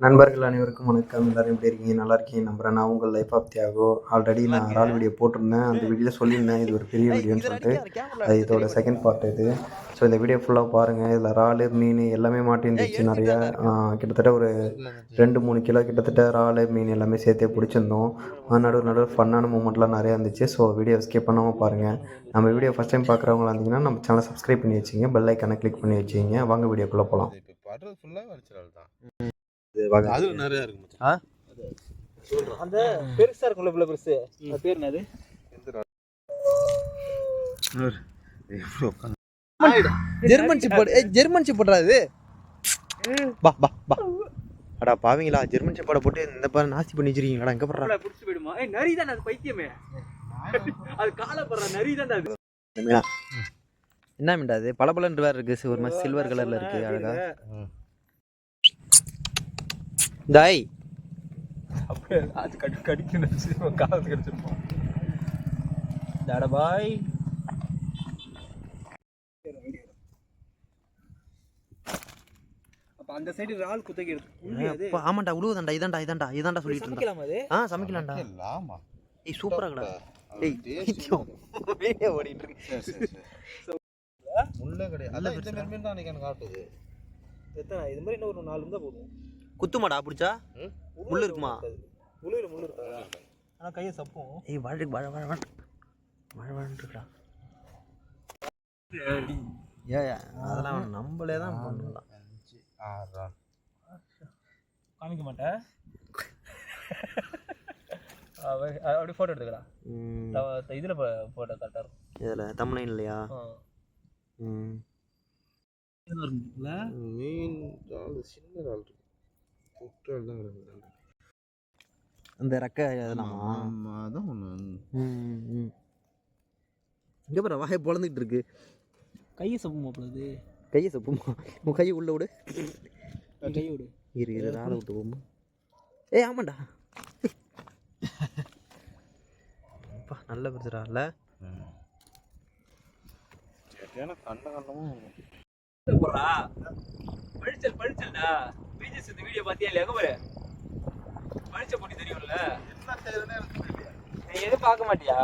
நண்பர்கள் அனைவருக்கும் வணக்கம். எல்லாரும் எப்படி இருக்கீங்க? நல்லா இருக்கீங்க நம்புறேன். நான் உங்கள் லைஃப் ஆஃப் தியாகோ. ஆல்ரெடி நான் ரால் வீடியோ போட்டிருந்தேன். அந்த வீடியோ சொல்லியிருந்தேன். இது ஒரு பெரிய வீடியோன்னு சொல்லிட்டு. அது இதோட செகண்ட் பார்ட் இது. ஸோ இந்த வீடியோ ஃபுல்லாக பாருங்கள் இதில் இறால் மீன் எல்லாமே மாட்டிருந்துச்சு நிறையா. கிட்டத்தட்ட ஒரு ரெண்டு மூணு கிலோ கிட்டத்தட்ட இறால் மீன் எல்லாமே சேர்த்தே பிடிச்சிருந்தோம். நடுவு நடுவில் ஃபன்னான மூமெண்ட்லாம் நிறையா இருந்துச்சு. ஸோ வீடியோ ஸ்கிப் பண்ணாமல் பாருங்கள் நம்ம வீடியோ ஃபஸ்ட் டைம் பார்க்குறவங்களா இருந்தீங்கன்னா நம்ம சேனலை சப்ஸ்கிரைப் பண்ணி வச்சிங்க பெல் ஐக்கானை கிளிக் பண்ணி வச்சிங்க வாங்க வீடியோக்குள்ளே போகலாம் இப்போ படுறது ஃபுல்லாக வரிச்சல் தான் வாங்க. அது நிறையா இருக்கு. அந்த பெருசா இருக்கும்ல இவ்வளவு பெருசு? பேர் என்னது? ஜெர்மன் சிப்போடு ஏய் ஜெர்மன் இது. பா பா பா அடா பாவீங்களா? ஜெர்மன் சிப்போட போட்டு இந்த பாரு நாஸ்தி பண்ணி வச்சிருக்கீங்களா எங்க போடுறா புடிச்சு போயிடுமா? ஏய் நரி தான் அது பைத்தியமே. அது காலை படுற நரி தான் அது. என்ன மீண்டா அது? வேற இருக்கு ஒரு மாதிரி சில்வர் கலர்ல இருக்கு அழகா. தாய் அப்படியே அது கடி கடிக்கணும் காலத்து கடிச்சிருப்போம் தடபாய் அப்ப அந்த சைடு ரால் குத்தகை அப்பா, ஆமாண்டா உழுவுதாண்டா இதாண்டா இதாண்டா இதாண்டா சொல்லிட்டு இருந்தா. சமைக்கலாம் அது? ஆ சமைக்கலாம்டா. லாமா ஏய் சூப்பரா கடா ஏய். வீடியோ ஓடிட்டு இருக்கு. முள்ளே கிடையாது அதான் இந்த மாதிரி மீன் தான் அன்னைக்கு எனக்கு காட்டுது. எத்தனை? இது மாதிரி இன்னும் ஒரு நாலு இருந்தா போதும். குத்துமாடா பிடிச்சா? முள்ளு இருக்குமா? முள்ளு முள்ளு இருக்கா ஆனா கையை சப்பும். ஏய் வாழ வாழ வாழ வாழ வாழ வாழன்ட்டுடா ஏ அதெல்லாம் நம்மளே தான் பண்ணலாம் அஞ்சு ஆறா காமிக்க மாட்டேன் அவ- அப்படியே ஃபோட்டோ எடுத்துக்கலாம் இதுல போட்டோ கரெக்டாக இருக்கும். இதுல தமிழ்நாடு இல்லையா? மீன் சின்ன இறால் தான் கிடக்குது அந்த ரெக்கை அதெல்லாமா அதான் ஒன்று இங்கே பாரு வாயை பொழந்துக்கிட்டு இருக்கு கையை சப்பு மாப்பிளது கையை சப்புமா உன் கையை உள்ள விடு. கை விடு. இரு இரு நாளை விட்டு போமா ஏய் ஆமாண்டா. அப்பா நல்ல சரியான கண்ட கண்டமும் பழிச்சல் பழிச்சல்டா. இந்த வீடியோ பார்த்தியா இல்லையா? பாரு. மனுஷ பொண்ணு தெரியும்ல. நீ எதுவும் பார்க்க மாட்டியா?